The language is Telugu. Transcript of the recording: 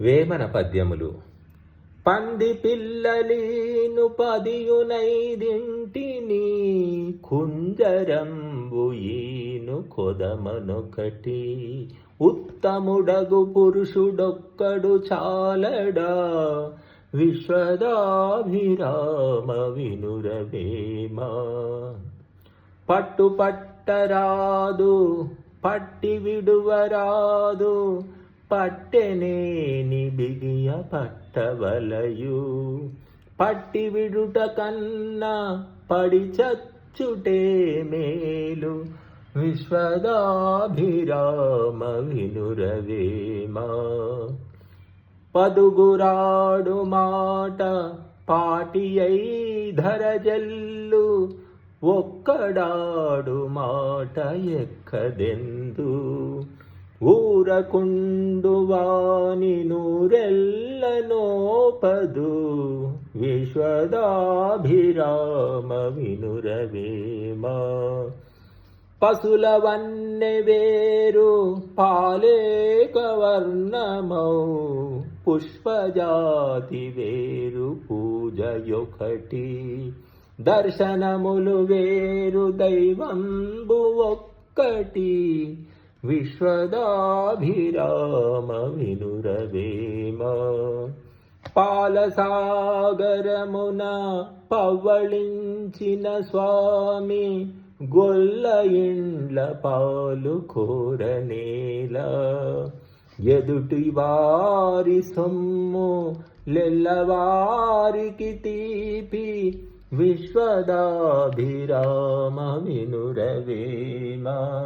వేమన పద్యములు. పంది పిల్లలీను పదియునైదింటిని కుంజరంబుయీను కొదమనొకటి. ఉత్తముడగు పురుషుడొక్కడు చాలడా విశ్వదాభిరామ వినురవేమా. పట్టు పట్టరాదు పట్టి విడువరాదు పట్టెనేని బిగియ పట్టవలయు. పట్టి విడుట కన్నా పడి చచ్చుటే మేలు. విశ్వదాభిరామ వినురవేమా పదుగురాడు మాట పాటి అయి ధరజల్లు. ఒక్కడాడు మాట ఎక్కదెందు. ఊరకుండు వాని నూరెల్లనోపదు విశ్వదాభిరామ వినురవేమా పశుల వన్నె వేరు పాలేక వర్ణమౌ పుష్పజాతి వేరు పూజయొకటి దర్శనములు వేరు దైవంబు ఒక్కటి విశ్వదాభిరామ వినురవేమ. పాలసాగరమున పవ్వళించిన స్వామి గొల్ల ఇండ్ల పాలు కోరనేల ఎదుటి వారి సొమ్ము లెల్లవారికి తీపి విశ్వదాభిరామ వినురవేమా.